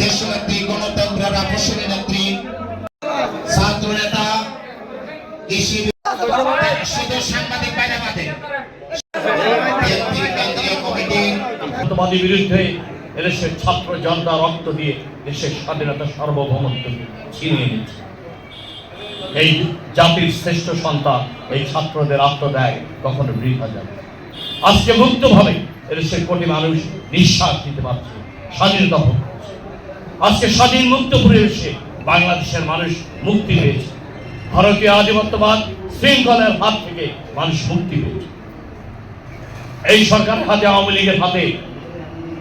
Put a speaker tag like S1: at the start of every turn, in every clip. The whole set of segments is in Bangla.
S1: দেশনেত্রী গণতন্ত্রের আপসের নেত্রী ছাত্র নেতা সাংবাদিক বাইরে
S2: এই জাতির শ্রেষ্ঠ সন্তান এই ছাত্রদের আজকে মুক্তভাবে এদেশের কোটি মানুষ নিঃশ্বাস দিতে পারছে। স্বাধীনতা ভোগ আজকে স্বাধীন মুক্ত পরিবেশে বাংলাদেশের মানুষ মুক্তি পেয়েছে। ভারতীয় আধিপত্যবাদ শৃঙ্খলার হাত থেকে মানুষ মুক্তি পেয়েছে। এই সরকারের হাতে, আওয়ামী লীগের হাতে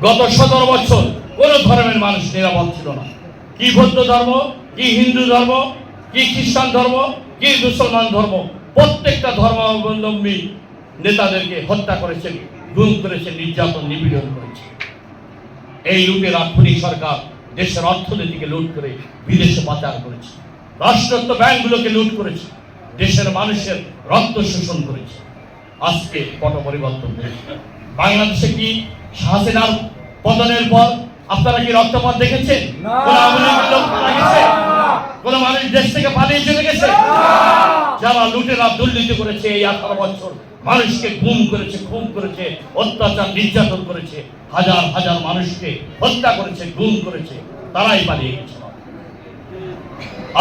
S2: গত সতেরো বছর কোন ধর্মের মানুষ নিরাপদ ছিল না। কি বৌদ্ধ ধর্ম, কি হিন্দু ধর্ম, কি খ্রিস্টান ধর্ম, কি মুসলমান ধর্ম, প্রত্যেকটা ধর্মাবলম্বী নেতাদেরকে হত্যা করেছেন গুম করেছেন নির্যাতন, নিপীড়ন করেছে। এই লুটের আক্ষরিক সরকার দেশের অর্থনীতিকে লুট করে বিদেশে পাচার করেছে। রাষ্ট্রত্ব ব্যাংকগুলোকে লুট করেছে। দেশের মানুষের রক্ত শোষণ করেছে। আজকে পট পরিবর্তন হয়েছে। বাংলাদেশে কি হাসিনার পতনের পর আপনারা কি রক্তপাত দেখেছেন? কোন কোন মানুষ দেশ থেকে পালিয়ে চলে গেছে? যারা লুটেরা দুর্নীতি করেছে এই আঠারো বছর মানুষকে গুম করেছে খুন করেছে অত্যাচার নির্যাতন করেছে হাজার হাজার মানুষকে হত্যা করেছে গুম করেছে তারাই পালিয়ে গেছে।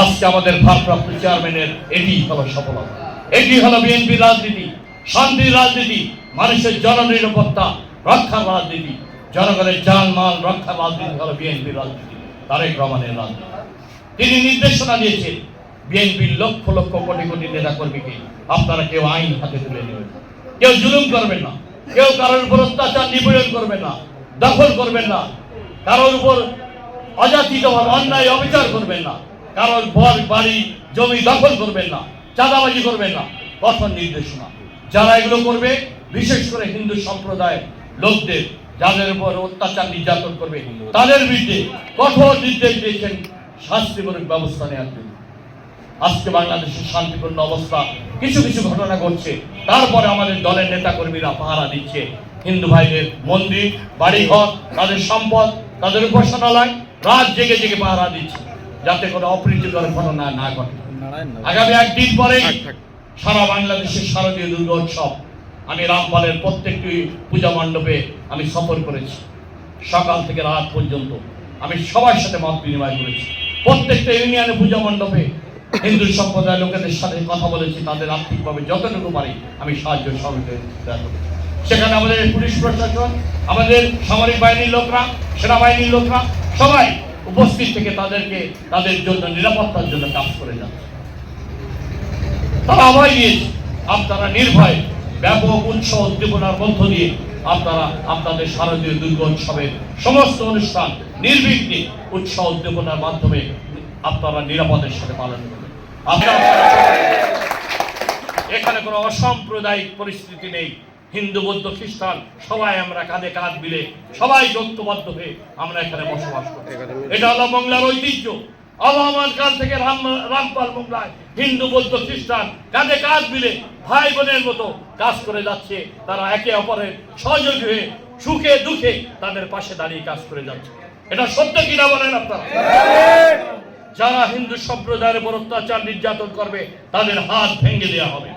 S2: আজকে আমাদের ভারপ্রাপ্ত চেয়ারম্যানের এটি হলো সফলতা। এটি হলো বিএনপি রাজনীতি শান্তির রাজনীতি মানুষের জননিরাপত্তা রক্ষার রাজনীতি। জনগণের জান মাল রক্ষার রাজনীতি হলো বিএনপি রাজনীতি তারেক রহমানের রাজনীতি। তিনি নির্দেশনা দিয়েছেন, বিএনপির লক্ষ লক্ষ কোটি কোটি নেতা কর্মীকে আপনারা কেউ আইন হাতে তুলে নেবেন কেউ জুলুম করবেন না, কেউ কারোর উপর অত্যাচার নিপীড়ন করবেন না, দখল করবেন না, কারোর উপর অযাচিতভাবে অন্যায় অবিচার করবেন না, কারোর ঘর, বাড়ি, জমি দখল করবেন না, চাঁদাবাজি করবেন না, কঠোর নির্দেশনা। যারা এগুলো করবে, বিশেষ করে হিন্দু সম্প্রদায়ের লোকদের, যাদের উপর অত্যাচার নির্যাতন করবে, তাদের বিরুদ্ধে কঠোর নির্দেশ দিয়েছেন শাস্তিমূলক ব্যবস্থা নেওয়ার জন্য। আজকে বাংলাদেশের শান্তিপূর্ণ অবস্থা কিছু কিছু ঘটনা ঘটছে। তারপরে আমাদের দলের নেতা কর্মীরা পাহারা দিচ্ছে। হিন্দু ভাইদের মন্দির বাড়িঘর তাদের সম্পদ তাদের উপাসনালয় রাত জেগে জেগে পাহারা দিচ্ছে। যাতে কোনো অপ্রীতিকর ঘটনা না ঘটে। আগামী একদিন পরে সারা বাংলাদেশের শারদীয় দুর্গা উৎসব। আমি রামপালের প্রত্যেকটি পূজা মণ্ডপে আমি সফর করেছি। সকাল থেকে রাত পর্যন্ত আমি সবার সাথে মত বিনিময় করেছি। প্রত্যেকটা ইউনিয়নে পূজা মণ্ডপে হিন্দু সম্প্রদায়ের লোকেদের সাথে কথা বলেছি, তাদের আর্থিকভাবে যতটুকু পারি আমি সাহায্য করেছি সেখানে আমাদের পুলিশ প্রশাসন, আমাদের সামরিক বাহিনীর লোকরা, সেনাবাহিনীর লোকরা, সবাই উপস্থিত থেকে তাদেরকে, তাদের জন্য নিরাপত্তার জন্য কাজ করে যাচ্ছে। তারা অভয় দিয়েছে আপনারা নির্ভয় ব্যাপক উৎসব উদ্দীপনার মধ্য দিয়ে আপনারা, আপনাদের শারদীয় দুর্গা উৎসবের সমস্ত অনুষ্ঠান নির্বিঘ্নে উৎসব উদ্দীপনার মাধ্যমে আপনারা নিরাপদের সাথে পালন করবেন। এখানে কোনো অসাম্প্রদায়িক পরিস্থিতি নেই। হিন্দু, বৌদ্ধ, খ্রিস্টান, সবাই আমরা কাঁধে কাঁধ মিলে সবাই ঐক্যবদ্ধ হয়ে আমরা এখানে বসবাস করি এটা হলো বাংলার ঐতিহ্য। আবহমান কাল থেকে রাম রামপাল মোংলায় হিন্দু, বৌদ্ধ, খ্রিস্টান কাঁধে কাঁধ মিলে ভাই বোনের মতো কাজ করে যাচ্ছে। তারা একে অপরের সহযোগী হয়ে সুখে দুঃখে তাদের পাশে দাঁড়িয়ে কাজ করে যাচ্ছে। এটা সত্য কিনা বলেন আপনারা? যারা হিন্দু সম্প্রদায়ের উপর অত্যাচার নির্যাতন করবে, তাদের হাত ভেঙে দেওয়া হবে।